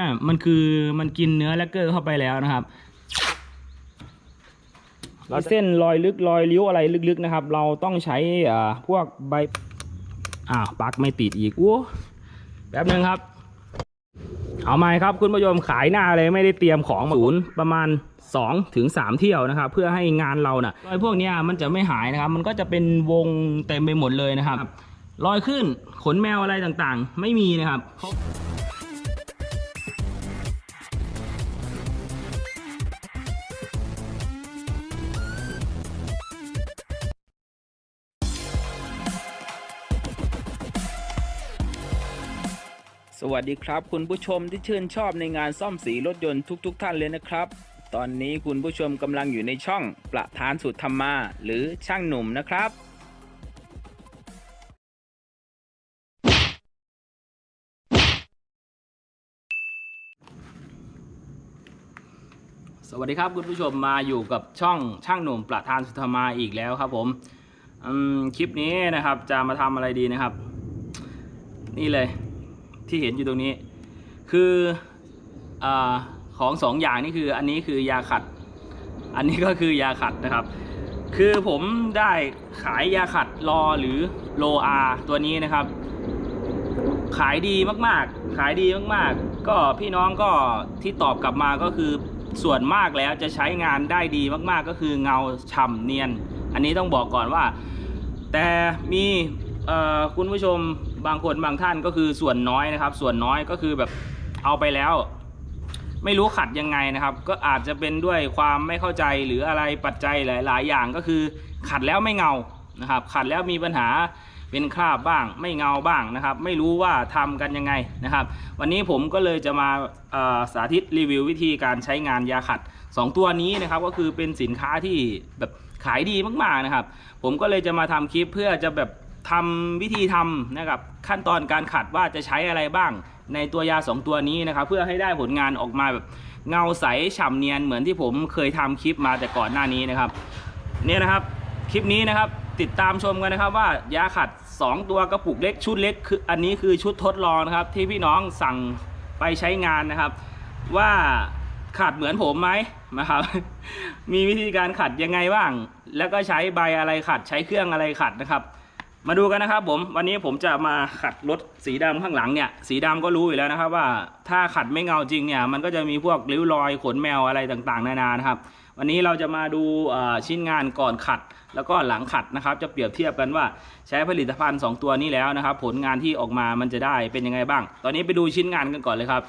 น่ะมันคือมันกินเนื้อแลกเกอร์เข้าไปแล้วนะครับเราเส้นรอยลึกรอยริ้วอะไรลึกๆนะครับ เราต้องใช้อ่าพวกใบอ้าวปลั๊กไม่ติดอีกอู้แป๊บหนึ่งครับ เอาไหมครับคุณผู้ชมขายหน้าเลยไม่ได้เตรียมของมาศูนย์ประมาณ2ถึง3เที่ยวนะครับ เพื่อให้งานเราน่ะรอยพวกนี้มันจะไม่หายนะครับ มันก็จะเป็นวงเต็มไปหมดเลยนะครับรอยขึ้นขนแมวอะไรต่างๆ ไม่มีนะครับ วัสดีครับ คุณผู้ชมที่ชื่นชอบในงานซ่อมสีรถยนต์ทุกๆทท่านเลยนะครับ ตอนนี้คุณผู้ชมกำลังอยู่ในช่องประธานสุดธรรมา หรือช่างหนุ่มนะครับ สวัสดีครับคุณผู้ชมมาอยู่กับช่องช่างหนุ่มประธานสุธรรมาอีกแล้วครับผมมคลิปนี้นะครับจะมาทำอะไรดีนะครับ นี่เลย ที่เห็นอยู่ตรงนี้ คืออของสองอย่างนี่คืออันนี้คือยาขัด อันนี้ก็คือยาขัดนะครับ คือผมได้ขายยาขัดรอหรือโลอาตัวนี้นะครับ ขายดีมากๆ ขายดีมากๆ ก็พี่น้องก็ที่ตอบกลับมาก็คือส่วนมากแล้วจะใช้งานได้ดีมากๆ ก็คือเงาฉ่ำเนียน อันนี้ต้องบอกก่อนว่า แต่มีคุณผู้ชม บางคนบางท่านก็คือส่วนน้อยนะครับ ส่วนน้อยก็คือแบบเอาไปแล้ว ไม่รู้ขัดยังไงนะครับ ก็อาจจะเป็นด้วยความไม่เข้าใจหรืออะไรปัจจัยหลาย ๆ อย่างก็คือขัดแล้วไม่เงานะครับ ขัดแล้วมีปัญหาเป็นคราบบ้างไม่เงาบ้างนะครับ ไม่รู้ว่าทำกันยังไงนะครับ วันนี้ผมก็เลยจะมาสาธิตรีวิววิธีการใช้งานยาขัด 2 ตัวนี้นะครับก็คือเป็นสินค้าที่แบบขายดีมากๆนะครับ ผมก็เลยจะมาทำคลิปเพื่อจะแบบ ทำวิธีทำนะครับขั้นตอนการขัดว่าจะใช้อะไรบ้างในตัวยา 2 ตัวนี้นะครับเพื่อให้ได้ผลงานออกมาแบบเงาใสฉ่ำเนียนเหมือนที่ผมเคยทำคลิปมาแต่ก่อนหน้านี้นะครับเนี่ยนะครับคลิปนี้นะครับติดตามชมกันนะครับว่ายาขัด 2 ตัวกระปุกเล็กชุดเล็กคืออันนี้คือชุดทดลองนะครับที่พี่น้องสั่งไปใช้งานนะครับ ว่าขัดเหมือนผมไหมนะครับ มีวิธีการขัดยังไงบ้าง แล้วก็ใช้ใบอะไรขัดใช้เครื่องอะไรขัดนะครับ มาดูกันนะครับผมวันนี้ผมจะมาขัดรถสีดำข้างหลังเนี่ยสีดำก็รู้อยู่แล้วนะครับว่าถ้าขัดไม่เงาจริงเนี่ยมันก็จะมีพวกริ้วรอยขนแมวอะไรต่างๆ นานานะครับ วันนี้เราจะมาดูชิ้นงานก่อนขัด แล้วก็หลังขัดนะครับ จะเปรียบเทียบกันว่าใช้ผลิตภัณฑ์ 2 ตัวนี้แล้วนะครับ ผลงานที่ออกมามันจะได้เป็นยังไงบ้าง ตอนนี้ไปดูชิ้นงานกันก่อนเลยครับ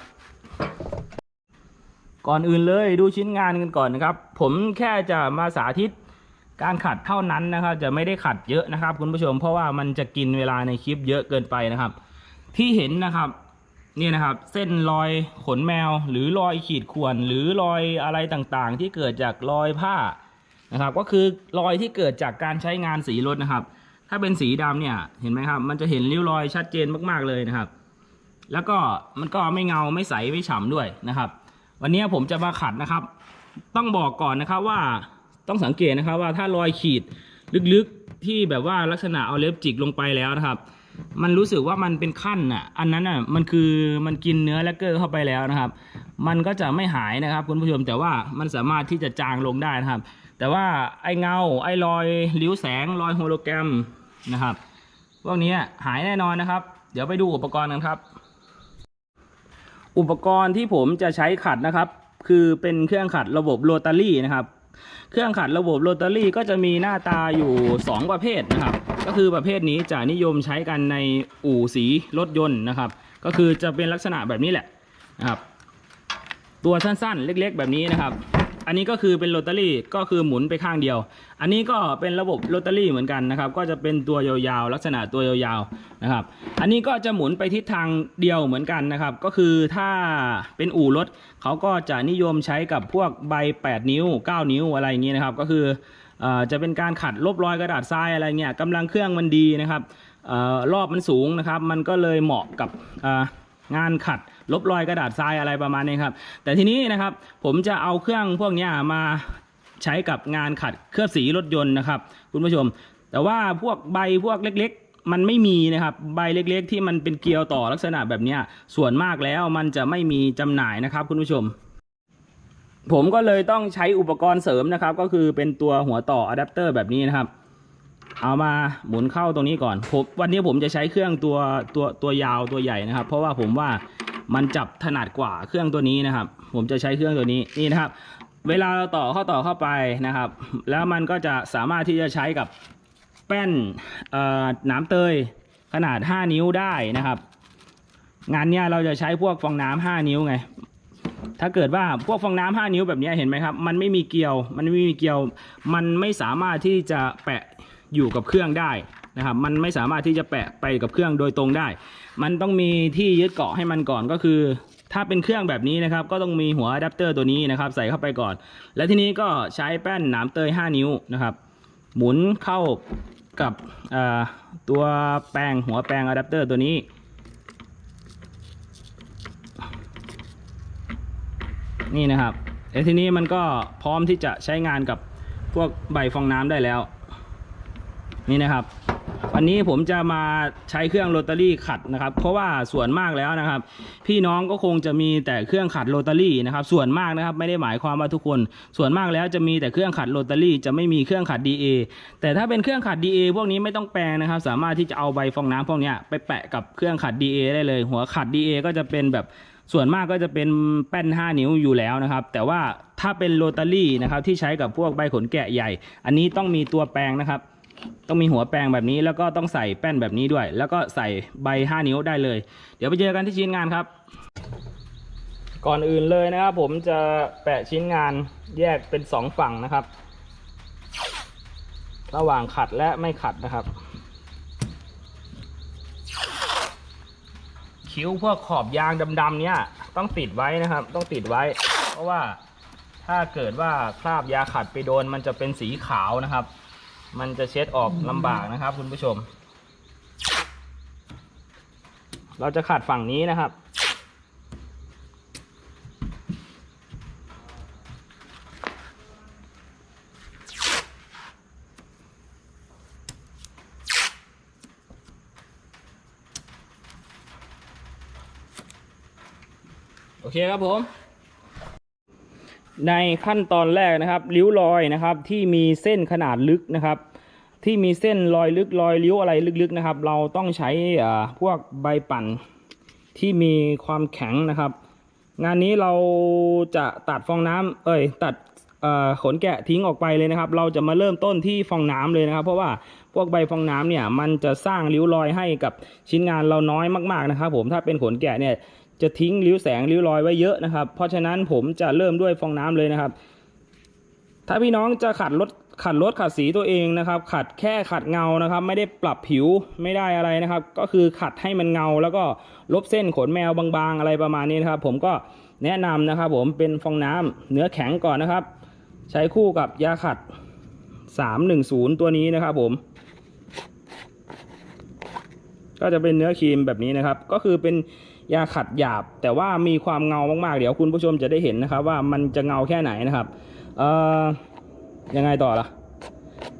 ก่อนอื่นเลยดูชิ้นงานกันก่อนนะครับผมแค่จะมาสาธิต การขัดเท่านั้นนะครับจะไม่ได้ขัดเยอะนะครับ คุณผู้ชมเพราะว่ามันจะกินเวลาในคลิปเยอะเกินไปนะครับ ที่เห็นนะครับนี่นะครับเส้นรอยขนแมวหรือรอยขีดข่วนหรือรอยอะไรต่างๆ ที่เกิดจากรอยผ้านะครับ ก็คือรอยที่เกิดจากการใช้งานสีรถนะครับ ถ้าเป็นสีดำเนี่ยเห็นไหมครับ มันจะเห็นริ้วรอยชัดเจนมากๆเลยนะครับ แล้วก็มันก็ไม่เงาไม่ใสไม่ฉ่ำด้วยนะครับ วันนี้ผมจะมาขัดนะครับ ต้องบอกก่อนนะครับว่า ต้องสังเกตนะครับว่าถ้ารอยขีดลึกๆที่แบบว่าลักษณะเอาเล็บจิกลงไปแล้วนะครับ มันรู้สึกว่ามันเป็นขั้นอะอันนั้นอะมันคือมันกินเนื้อแลกเกอร์เข้าไปแล้วนะครับ มันก็จะไม่หายนะครับคุณผู้ชมแต่ว่ามันสามารถที่จะจางลงได้นะครับ แต่ว่าไอเงาไอรอยริ้วแสงรอยโฮโลแกรมนะครับพวกนี้หายแน่นอนนะครับ เดี๋ยวไปดูอุปกรณ์กันครับ อุปกรณ์ที่ผมจะใช้ขัดนะครับ คือเป็นเครื่องขัดระบบโรตารี่นะครับ เครื่องขัดระบบโรตารี่ก็จะมีหน้าตาอยู่ 2 ประเภทนะครับ ก็คือประเภทนี้จะนิยมใช้กันในอู่สีรถยนต์นะครับ ก็คือจะเป็นลักษณะแบบนี้แหละนะครับ ตัวสั้นๆ เล็กๆ แบบนี้นะครับ อันนี้ก็คือเป็นโรตารี่ก็คือหมุนไปข้างเดียว อันนี้ก็เป็นระบบโรตารี่เหมือนกันนะครับ ก็จะเป็นตัวยาวๆ ลักษณะตัวยาวๆนะครับ อันนี้ก็จะหมุนไปทิศทางเดียวเหมือนกันนะครับ ก็คือถ้าเป็นอู่รถเขาก็จะนิยมใช้กับพวกใบ 8 นิ้ว 9 นิ้วอะไรอย่างนี้นะครับ ก็คือจะเป็นการขัดลบรอยกระดาษทรายอะไรเงี้ยกำลังเครื่องมันดีนะครับออรอบมันสูงนะครับ มันก็เลยเหมาะกับอ งานขัด ลบรอยกระดาษทรายอะไรประมาณนี้ครับ แต่ทีนี้นะครับผมจะเอาเครื่องพวกนี้มาใช้กับงานขัดเคลือบสีรถยนต์นะครับ คุณผู้ชม แต่ว่าพวกใบพวกเล็กๆ มันไม่มีนะครับใบเล็กๆ ที่มันเป็นเกลียวต่อลักษณะแบบนี้ส่วนมากแล้วมันจะไม่มีจำหน่ายนะครับ คุณผู้ชม ผมก็เลยต้องใช้อุปกรณ์เสริมนะครับ ก็คือเป็นตัวหัวต่ออะแดปเตอร์แบบนี้นะครับ เอามาหมุนเข้าตรงนี้ก่อนผมวันนี้ผมจะใช้เครื่องตัวตัวตัวยาวตัวใหญ่นะครับ เพราะว่าผมว่ามันจับถนัดกว่าเครื่องตัวนี้นะครับ ผมจะใช้เครื่องตัวนี้นี่นะครับ เวลาเราต่อเข้าต่อเข้าไปนะครับ แล้วมันก็จะสามารถที่จะใช้กับแป้นน้ำเตยขนาด 5 นิ้วได้นะครับ งานเนี้ยเราจะใช้พวกฟองน้ำ5นิ้วไง ถ้าเกิดว่าพวกฟองน้ำ5นิ้วแบบนี้เห็นไหมครับ มันไม่มีเกลียว มันไม่มีเกลียว มันไม่สามารถที่จะแปะ อยู่กับเครื่องได้นะครับมันไม่สามารถที่จะแปะไปกับเครื่องโดยตรงได้ มันต้องมีที่ยึดเกาะให้มันก่อนก็คือ ถ้าเป็นเครื่องแบบนี้นะครับ ก็ต้องมีหัวอะแดปเตอร์ตัวนี้นะครับ ใส่เข้าไปก่อน และทีนี้ก็ใช้แป้นหนามเตย 5 นิ้วนะครับ หมุนเข้ากับตัวแปลงหัวแปลงอะแดปเตอร์ตัวนี้นี่นะครับแล้วทีนี้มันก็พร้อมที่จะใช้งานกับพวกใบฟองน้ำได้แล้ว นี่นะครับ วันนี้ผมจะมาใช้เครื่องโรตารี่ขัดนะครับ เพราะว่าส่วนมากแล้วนะครับ พี่น้องก็คงจะมีแต่เครื่องขัดโรตารี่นะครับ ส่วนมากนะครับไม่ได้หมายความว่าทุกคน ส่วนมากแล้วจะมีแต่เครื่องขัดโรตารี่จะไม่มีเครื่องขัด DA แต่ถ้าเป็นเครื่องขัด DA พวกนี้ไม่ต้องแปลงนะครับ สามารถที่จะเอาใบฟองน้ำพวกนี้ไปแปะกับเครื่องขัด DA ได้เลย หัวขัด DA ก็จะเป็นแบบส่วนมากก็จะเป็นแป้น 5 นิ้วอยู่แล้วนะครับ แต่ว่าถ้าเป็นโรตารี่นะครับที่ใช้กับพวกใบขนแกะใหญ่ อันนี้ต้องมีตัวแปลงนะครับ ต้องมีหัวแปลงแบบนี้แล้วก็ต้องใส่แป้นแบบนี้ด้วย แล้วก็ใส่ใบ 5 นิ้วได้เลย เดี๋ยวไปเจอกันที่ชิ้นงานครับ ก่อนอื่นเลยนะครับ ผมจะแปะชิ้นงานแยกเป็น 2 ฝั่งนะครับ ระหว่างขัดและไม่ขัดนะครับ คิ้วพวกขอบยางดำๆเนี่ยต้องติดไว้นะครับ ต้องติดไว้ เพราะว่าถ้าเกิดว่าคราบยาขัดไปโดนมันจะเป็นสีขาวนะครับ มันจะเช็ดออกลำบากนะครับ คุณผู้ชม เราจะขัดฝั่งนี้นะครับ โอเคครับผม ในขั้นตอนแรกนะครับริ้วรอยนะครับที่มีเส้นขนาดลึกนะครับ ที่มีเส้นรอยลึกรอยริ้วอะไรลึกๆนะครับ เราต้องใช้พวกใบปั่นที่มีความแข็งนะครับ งานนี้เราจะตัดฟองน้ำเอ้ยตัดขนแกะทิ้งออกไปเลยนะครับ เราจะมาเริ่มต้นที่ฟองน้ำเลยนะครับ เพราะว่าพวกใบฟองน้ำเนี่ยมันจะสร้างริ้วรอยให้กับชิ้นงานเราน้อยมากๆนะครับ ผมถ้าเป็นขนแกะเนี่ย จะทิ้งริ้วแสงริ้วรอยไว้เยอะนะครับ เพราะฉะนั้นผมจะเริ่มด้วยฟองน้ำเลยนะครับ ถ้าพี่น้องจะขัดรถขัดรถขัดสีตัวเองนะครับ ขัดแค่ขัดเงานะครับ ไม่ได้ปรับผิวไม่ได้อะไรนะครับ ก็คือขัดให้มันเงา แล้วก็ลบเส้นขนแมวบางๆ อะไรประมาณนี้นะครับ ผมก็แนะนำนะครับ ผมเป็นฟองน้ำเนื้อแข็งก่อนนะครับ ใช้คู่กับยาขัด 310 ตัวนี้นะครับ ผมก็จะเป็นเนื้อครีมแบบนี้นะครับ ก็คือเป็น ยาขัดหยาบ แต่ว่ามีความเงามากๆ เดี๋ยวคุณผู้ชมจะได้เห็นนะครับ ว่ามันจะเงาแค่ไหนนะครับเอ่อยังไงต่อล่ะ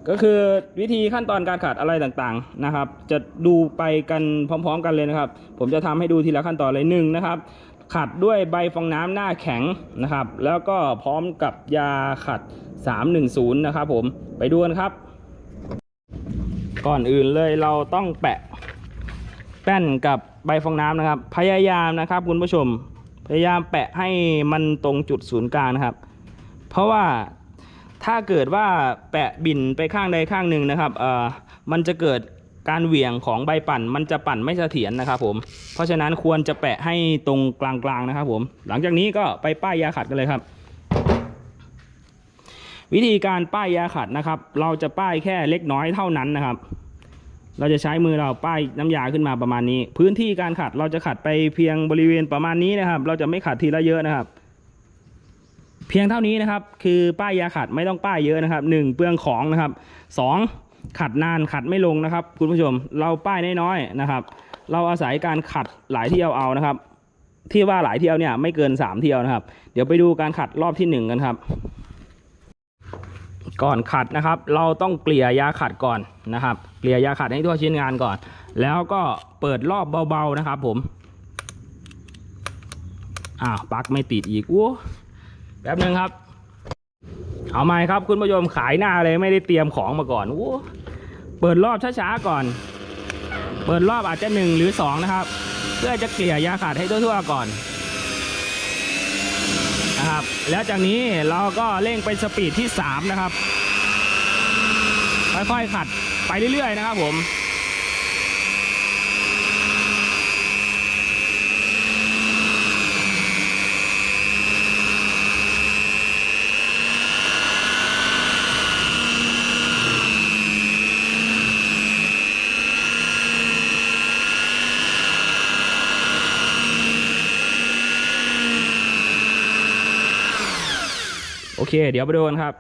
ก็คือวิธีขั้นตอนการขัดอะไรต่างๆนะครับ จะดูไปกันพร้อม ๆ กันเลยนะครับ ผมจะทำให้ดูทีละขั้นตอนเลยหนึ่งนะครับขัดด้วยใบฟองน้ำหน้าแข็งนะครับ แล้วก็พร้อมกับยาขัด 310 นะครับผมไปดูกันครับ ก่อนอื่นเลยเราต้องแปะแป้นกับ ใบฟองน้ำนะครับ พยายามนะครับคุณผู้ชม พยายามแปะให้มันตรงจุดศูนย์กลางนะครับ เพราะว่าถ้าเกิดว่าแปะบินไปข้างใดข้างหนึ่งนะครับเอ่อมันจะเกิดการเหวี่ยงของใบปั่นมันจะปั่นไม่เสถียรนะครับผม เพราะฉะนั้นควรจะแปะให้ตรงกลางๆนะครับผม หลังจากนี้ก็ไปป้ายยาขัดกันเลยครับ วิธีการป้ายยาขัดนะครับ เราจะป้ายแค่เล็กน้อยเท่านั้นนะครับ เราจะใช้มือเราป้ายน้ำยาขึ้นมาประมาณนี้ พื้นที่การขัดเราจะขัดไปเพียงบริเวณประมาณนี้นะครับ เราจะไม่ขัดทีละเยอะนะครับ เพียงเท่านี้นะครับ คือป้ายยาขัดไม่ต้องป้ายเยอะนะครับหนึ่งเปลืองของนะครับสองขัดนานขัดไม่ลงนะครับ คุณผู้ชมเราป้ายน้อยๆนะครับ เราอาศัยการขัดหลายเที่ยวเอานะครับ ที่ว่าหลายเที่ยวเนี่ยไม่เกินสามเที่ยวนะครับ เดี๋ยวไปดูการขัดรอบที่หนึ่งกันครับ ก่อนขัดนะครับ เราต้องเกลี่ยยาขัดก่อนนะครับ เกลี่ยยาขัดให้ทั่วชิ้นงานก่อน แล้วก็เปิดรอบเบาๆนะครับ ผมอ้าวปลั๊กไม่ติดอีกอู้แป๊บนึงครับ เอาไหมครับคุณผู้ชมขายหน้าเลยไม่ได้เตรียมของมาก่อนอู้เปิดรอบช้าๆก่อน เปิดรอบอาจจะหนึ่งหรือสองนะครับ เพื่อจะเกลี่ยยาขัดให้ทั่วๆก่อน นะครับ แล้วจากนี้เราก็เร่งไปสปีดที่ 3 นะครับ ค่อยๆขัดไปเรื่อยๆนะครับผม เค เดี๋ยวไปดูกันครับ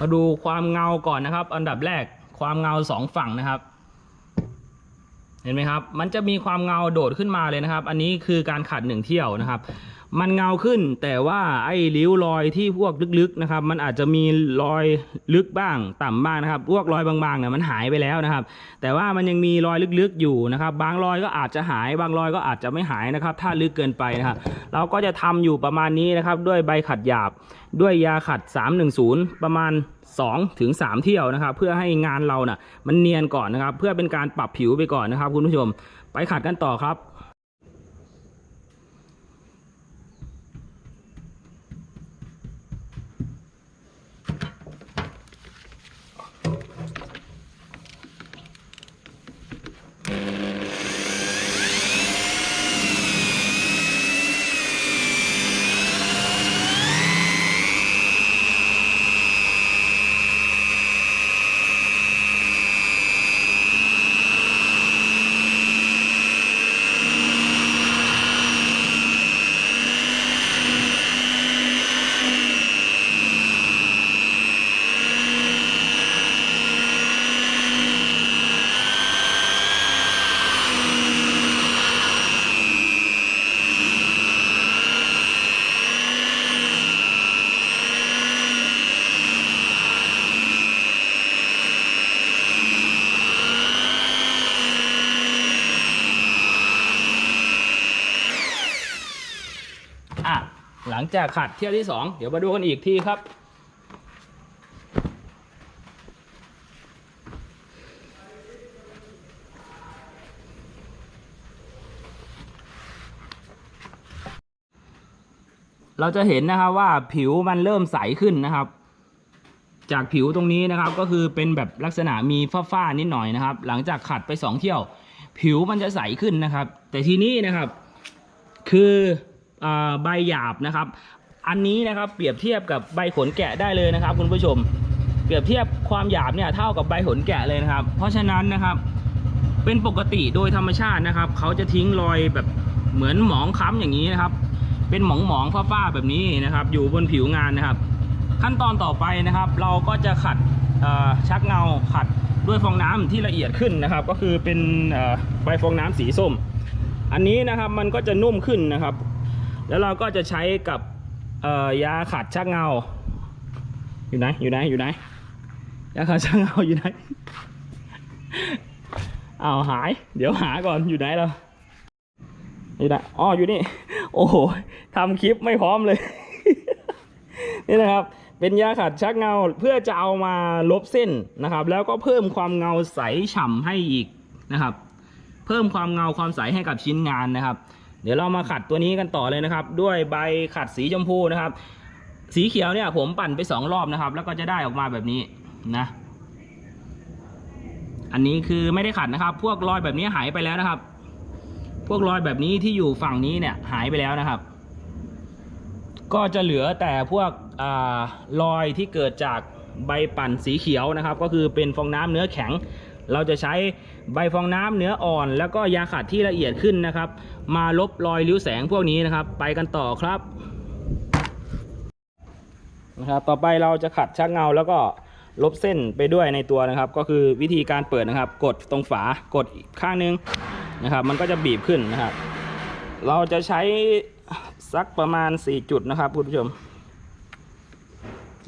มาดูความเงาก่อนนะครับ อันดับแรกความเงาสองฝั่งนะครับ เห็นไหมครับ มันจะมีความเงาโดดขึ้นมาเลยนะครับ อันนี้คือการขัดหนึ่งเที่ยวนะครับ มันเงาขึ้น แต่ว่าไอ้ริ้วรอยที่พวกลึกๆนะครับ มันอาจจะมีรอยลึกบ้าง ต่ำบ้างนะครับ พวกรอยบางๆเนี่ยมันหายไปแล้วนะครับ แต่ว่ามันยังมีรอยลึกๆอยู่นะครับ บางรอยก็อาจจะหาย บางรอยก็อาจจะไม่หายนะครับ ถ้าลึกเกินไปนะครับ เราก็จะทำอยู่ประมาณนี้นะครับ ด้วยใบขัดหยาบ ด้วยยาขัด 310 ประมาณ2ถึง3เที่ยวนะครับ เพื่อให้งานเราน่ะมันเนียนก่อนนะครับ เพื่อเป็นการปรับผิวไปก่อนนะครับ คุณผู้ชม ไปขัดกันต่อครับ อะหลัง จากขัดเที่ยวที่2เดี๋ยวมาดูกันอีกทีครับ เราจะเห็นนะครับว่าผิวมันเริ่มใสขึ้นนะครับ จากผิวตรงนี้นะครับก็คือเป็นแบบลักษณะมีฝ้าๆนิดหน่อยนะครับ หลังจากขัดไป 2 เที่ยว ผิวมันจะใสขึ้นนะครับ แต่ทีนี้นะครับ คือ ใบหยาบนะครับ อันนี้นะครับเปรียบเทียบกับใบขนแกะได้เลยนะครับ คุณผู้ชม เปรียบเทียบความหยาบเนี่ยเท่ากับใบขนแกะเลยนะครับ เพราะฉะนั้นนะครับ เป็นปกติโดยธรรมชาตินะครับ เขาจะทิ้งรอยแบบเหมือนหมองคล้ำอย่างนี้นะครับ เป็นหมองหมองๆฝ้าๆแบบนี้นะครับ อยู่บนผิวงานนะครับ ขั้นตอนต่อไปนะครับ เราก็จะขัดชักเงาขัดด้วยฟองน้ำที่ละเอียดขึ้นนะครับ ก็คือเป็นใบฟองน้ำสีส้ม อันนี้นะครับมันก็จะนุ่มขึ้นนะครับ แล้วเราก็จะใช้กับยาขัดชักเงา อยู่ไหนอยู่ไหนอยู่ไหนยาขัดชักเงาอยู่ไหนอ้าวหาย เดี๋ยวหาก่อนอยู่ไหนเราอยู่ไหนอ๋ออยู่นี่ โอ้โหทำคลิปไม่พร้อมเลย นี่นะครับ เป็นยาขัดชักเงาเพื่อจะเอามาลบเส้นนะครับ แล้วก็เพิ่มความเงาใสฉ่ำให้อีกนะครับ เพิ่มความเงาความใสให้กับชิ้นงานนะครับ เดี๋ยวเรามาขัดตัวนี้กันต่อเลยนะครับ ด้วยใบขัดสีชมพูนะครับ สีเขียวเนี่ยผมปั่นไปสองรอบนะครับ แล้วก็จะได้ออกมาแบบนี้นะ อันนี้คือไม่ได้ขัดนะครับ พวกรอยแบบนี้หายไปแล้วนะครับ พวกรอยแบบนี้ที่อยู่ฝั่งนี้เนี่ยหายไปแล้วนะครับ ก็จะเหลือแต่พวกอารอยที่เกิดจากใบปั่นสีเขียวนะครับ ก็คือเป็นฟองน้ำเนื้อแข็ง เราจะใช้ใบฟองน้ำเนื้ออ่อน แล้วก็ยาขัดที่ละเอียดขึ้นนะครับ มาลบรอยริ้วแสงพวกนี้นะครับ ไปกันต่อครับนะครับต่อไปเราจะขัดชักเงาแล้วก็ลบเส้นไปด้วยในตัวนะครับ ก็คือวิธีการเปิดนะครับ กดตรงฝากดอีกข้างนึงนะครับ มันก็จะบีบขึ้นนะครับ เราจะใช้สักประมาณ 4 จุดนะครับคุณผู้ชม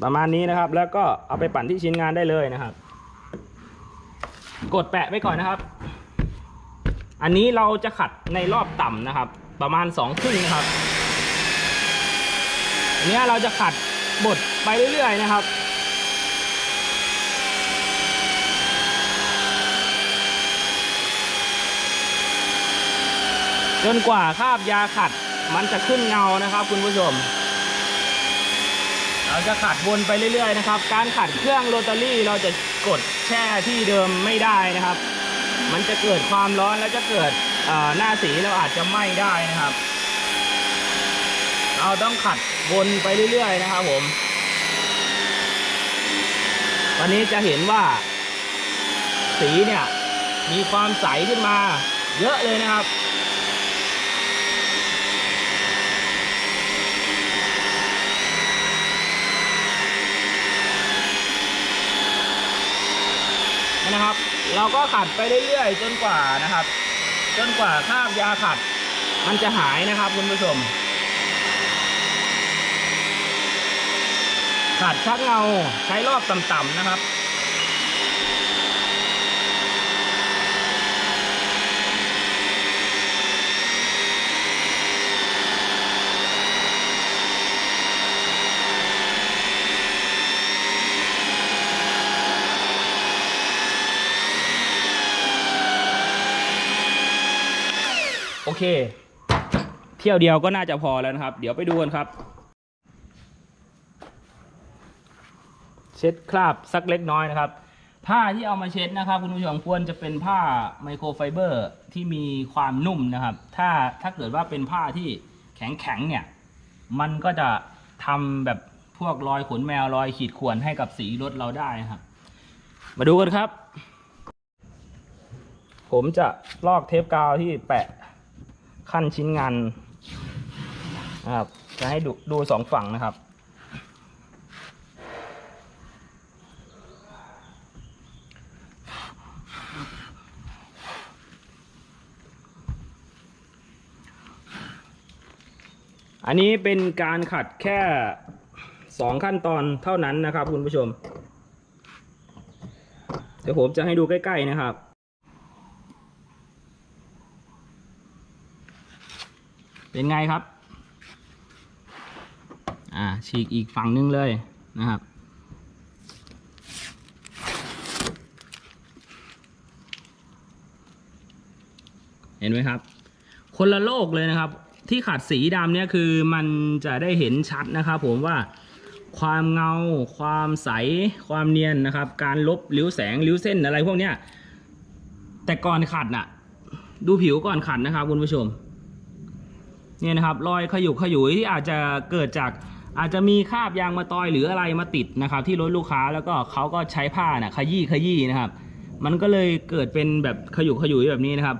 ประมาณนี้นะครับ แล้วก็เอาไปปั่นที่ชิ้นงานได้เลยนะครับ กดแปะไว้ก่อนนะครับ อันนี้เราจะขัดในรอบต่ำนะครับ ประมาณ2ครึ่งนะครับอันนี้เราจะขัดบดไปเรื่อยๆนะครับจนกว่าคราบยาขัดมันจะขึ้นเงานะครับ คุณผู้ชม เราจะขัดวนไปเรื่อยๆนะครับ การขัดเครื่องโรตารี่เราจะ กดแช่ที่เดิมไม่ได้นะครับ มันจะเกิดความร้อนแล้วจะเกิดหน้าสีเราอาจจะไหม้ได้นะครับ เราต้องขัดวนไปเรื่อยๆนะครับผมวันนี้จะเห็นว่า สีเนี่ยมีความใสขึ้นมาเยอะเลยนะครับ นะครับ เราก็ขัดไปเรื่อยๆ จนกว่านะครับ จนกว่าคราบยาขัด มันจะหายนะครับคุณผู้ชม ขัดชักเงาใช้รอบต่ำๆนะครับ เค เที่ยวเดียวก็น่าจะพอแล้วนะครับ เดี๋ยวไปดูกันครับ เช็ดคราบสักเล็กน้อยนะครับ ผ้าที่เอามาเช็ดนะครับ คุณผู้ชมควรจะเป็นผ้าไมโครไฟเบอร์ที่มีความนุ่มนะครับ ถ้าถ้าเกิดว่าเป็นผ้าที่แข็งแข็งเนี่ย มันก็จะทำแบบพวกรอยขนแมวรอยขีดข่วนให้กับสีรถเราได้ครับ มาดูกันครับผมจะลอกเทปกาวที่แปะ ขั้นชิ้นงานนะครับจะให้ดูดูสองฝั่งนะครับ อันนี้เป็นการขัดแค่สองขั้นตอนเท่านั้นนะครับคุณผู้ชม เดี๋ยวผมจะให้ดูใกล้ ๆ นะครับ เป็นไงครับ อ่าฉีกอีกฝั่งนึงเลยนะครับ เห็นไหมครับ คนละโลกเลยนะครับ ที่ขัดสีดำเนี่ยคือมันจะได้เห็นชัดนะครับผมว่าความเงา ความใส ความเนียนนะครับ การลบริ้วแสงริ้วเส้นอะไรพวกเนี้ยแต่ก่อนขัดน่ะ ดูผิวก่อนขัดนะครับคุณผู้ชม เนี่ยนะครับรอยขยุกขยุยที่อาจจะเกิดจากอาจจะมีคราบยางมาตอยหรืออะไรมาติดนะครับ ที่รถลูกค้าแล้วก็เขาก็ใช้ผ้าน่ะขยี้ขยี้นะครับ มันก็เลยเกิดเป็นแบบขยุกขยุยแบบนี้นะครับ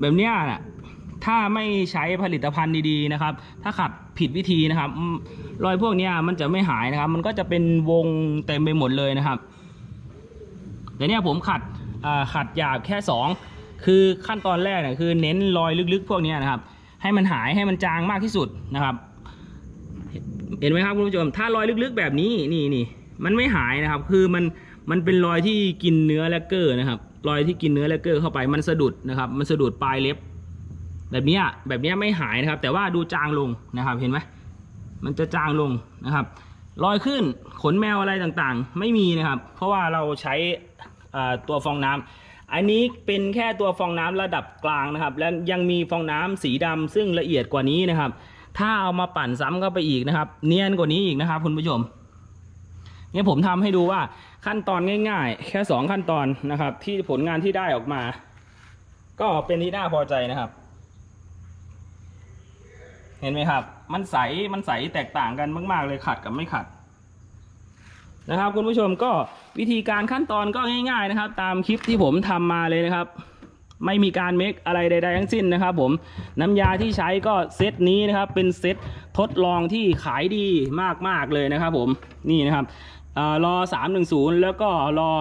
แบบเนี้ยน่ะถ้าไม่ใช้ผลิตภัณฑ์ดีๆนะครับ ถ้าขัดผิดวิธีนะครับ รอยพวกเนี้ยมันจะไม่หายนะครับ มันก็จะเป็นวงเต็มไปหมดเลยนะครับแต่เนี้ยผมขัดอ่าขัดหยาบแค่สองคือขั้นตอนแรกเนี่ยคือเน้นรอยลึกๆ พวกนี้นะครับ ให้มันหายให้มันจางมากที่สุดนะครับ เห็นไหมครับคุณผู้ชม ถ้ารอยลึกๆแบบนี้นี่นี่มันไม่หายนะครับ คือมันมันเป็นรอยที่กินเนื้อแลกเกอร์นะครับ รอยที่กินเนื้อแลกเกอร์เข้าไปมันสะดุดนะครับ มันสะดุดปลายเล็บ แบบนี้แบบนี้ไม่หายนะครับ แต่ว่าดูจางลงนะครับ เห็นไหมมันจะจางลงนะครับรอยขึ้นขนแมวอะไรต่างๆ ไม่มีนะครับ เพราะว่าเราใช้ตัวฟองน้ำ อันนี้เป็นแค่ตัวฟองน้ำระดับกลางนะครับ และยังมีฟองน้ำสีดำซึ่งละเอียดกว่านี้นะครับ ถ้าเอามาปั่นซ้ำเข้าไปอีกนะครับ เนียนกว่านี้อีกนะครับคุณผู้ชมเนี่ยผมทำให้ดูว่าขั้นตอนง่าย ๆ แค่สองขั้นตอนนะครับ ที่ผลงานที่ได้ออกมา ก็เป็นที่น่าพอใจนะครับ เห็นไหมครับ มันใสมันใสแตกต่างกันมาก ๆ เลยขัดกับไม่ขัดนะครับ คุณผู้ชมก็ วิธีการขั้นตอนก็ง่าย ๆนะครับ ตามคลิปที่ผมทำมาเลยนะครับ ไม่มีการเมคอะไรใดๆทั้งสิ้นนะครับ ผมน้ำยาที่ใช้ก็เซตนี้นะครับ เป็นเซตทดลองที่ขายดีมากๆเลยนะครับ ผมนี่นะครับอ่อรอ310 แล้วก็รอ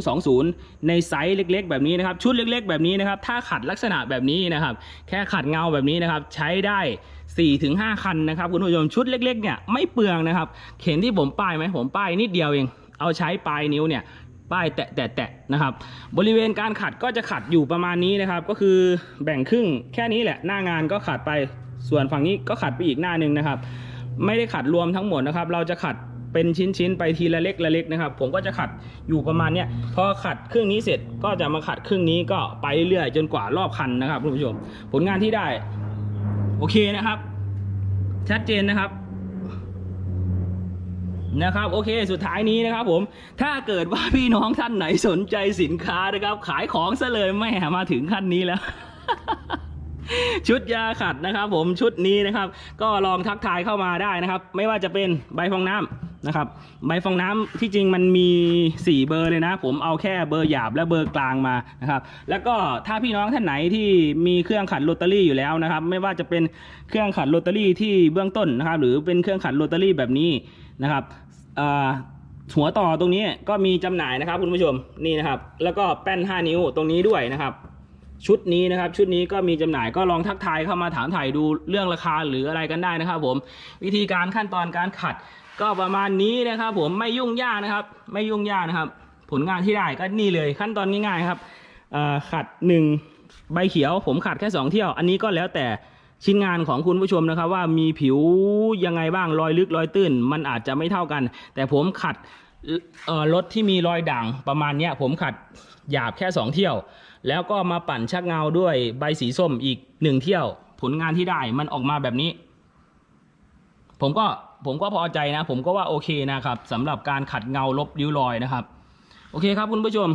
1020 ในไซส์เล็ก ๆ แบบนี้นะครับ ชุดเล็ก ๆ แบบนี้นะครับ ถ้าขัดลักษณะแบบนี้นะครับ แค่ขัดเงาแบบนี้นะครับ ใช้ได้ 4-5 คันนะครับ คุณผู้ชมชุดเล็ก ๆ เนี่ยไม่เปลืองนะครับเห็นที่ผมป้ายไหมผมป้ายนิดเดียวเอง เอาใช้ปลายนิ้วเนี่ยป้ายแตะแตะแตะนะครับ บริเวณการขัดก็จะขัดอยู่ประมาณนี้นะครับ ก็คือแบ่งครึ่งแค่นี้แหละหน้างานก็ขัดไปส่วนฝั่งนี้ก็ขัดไปอีกหน้าหนึ่งนะครับ ไม่ได้ขัดรวมทั้งหมดนะครับ เราจะขัดเป็นชิ้นๆไปทีละเล็กละเล็กนะครับ ผมก็จะขัดอยู่ประมาณเนี้ยพอขัดครึ่งนี้เสร็จก็จะมาขัดครึ่งนี้ก็ไปเรื่อยๆจนกว่ารอบคันนะครับคุณผู้ชม ผลงานที่ได้ โอเคนะครับ ชัดเจนนะครับ นะครับโอเคสุดท้ายนี้นะครับผมถ้าเกิดว่าพี่น้องท่านไหนสนใจสินค้านะครับ ขายของซะเลยแม่มาถึงขั้นนี้แล้ว ชุดยาขัดนะครับ ผมชุดนี้นะครับ ก็ลองทักทายเข้ามาได้นะครับ ไม่ว่าจะเป็นใบฟองน้ำนะครับ ใบฟองน้ำที่จริงมันมี 4 เบอร์เลยนะ ผมเอาแค่เบอร์หยาบและเบอร์กลางมานะครับ แล้วก็ถ้าพี่น้องท่านไหนที่มีเครื่องขัดโรตารี่อยู่แล้วนะครับ ไม่ว่าจะเป็นเครื่องขัดโรตารี่ที่เบื้องต้นนะครับ หรือเป็นเครื่องขัดโรตารี่แบบนี้ นะครับหัวต่อตรงนี้ก็มีจำหน่ายนะครับ คุณผู้ชมนี่นะครับ แล้วก็แป้น 5 นิ้วตรงนี้ด้วยนะครับ ชุดนี้นะครับ ชุดนี้ก็มีจำหน่ายก็ลองทักทายเข้ามาถามถ่ายดูเรื่องราคาหรืออะไรกันได้นะครับ ผมวิธีการขั้นตอนการขัดก็ประมาณนี้นะครับ ผมไม่ยุ่งยากนะครับ ไม่ยุ่งยากนะครับ ผลงานที่ได้ก็นี่เลยขั้นตอนง่ายๆครับขัดหนึ่งใบเขียว ผมขัดแค่สองเที่ยว อันนี้ก็แล้วแต่ ชิ้นงานของคุณผู้ชมนะครับ ว่ามีผิวยังไงบ้างรอยลึกรอยตื้น มันอาจจะไม่เท่ากัน แต่ผมขัดรถที่มีรอยด่างประมาณนี้ผมขัดหยาบแค่สองเที่ยว แล้วก็มาปั่นชักเงาด้วยใบสีส้มอีกหนึ่งเที่ยว ผลงานที่ได้มันออกมาแบบนี้ ผมก็ผมก็พอใจนะ ผมก็ว่าโอเคนะครับสำหรับการขัดเงาลบริ้วรอยนะครับ โอเคครับคุณผู้ชม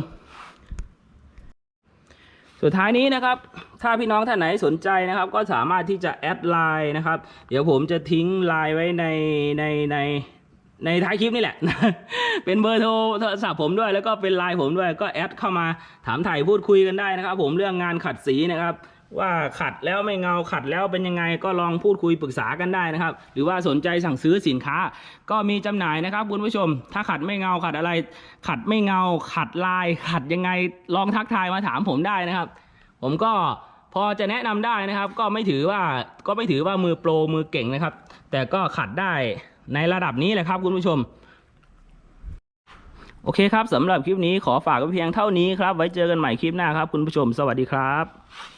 สุดท้ายนี้นะครับ ถ้าพี่น้องท่านไหนสนใจนะครับ ก็สามารถที่จะแอดไลน์นะครับ เดี๋ยวผมจะทิ้งไลน์ไว้ในในในในท้ายคลิปนี่แหละ เป็นเบอร์โทรโทรศัพท์ผมด้วย แล้วก็เป็นไลน์ผมด้วย ก็แอดเข้ามาถามถ่ายพูดคุยกันได้นะครับ ผมเรื่องงานขัดสีนะครับ ว่าขัดแล้วไม่เงาขัดแล้วเป็นยังไงก็ลองพูดคุยปรึกษากันได้นะครับ หรือว่าสนใจสั่งซื้อสินค้า ก็มีจำหน่ายนะครับคุณผู้ชม ถ้าขัดไม่เงาขัดอะไร ขัดไม่เงา ขัดลาย ขัดยังไงลองทักทายมาถามผมได้นะครับ ผมก็พอจะแนะนำได้นะครับ ก็ไม่ถือว่าก็ไม่ถือว่ามือโปรมือเก่งนะครับ แต่ก็ขัดได้ในระดับนี้แหละครับคุณผู้ชมโอเคครับสำหรับคลิปนี้ขอฝากไว้เพียงเท่านี้ครับ ไว้เจอกันใหม่คลิปหน้าครับ คุณผู้ชม สวัสดีครับ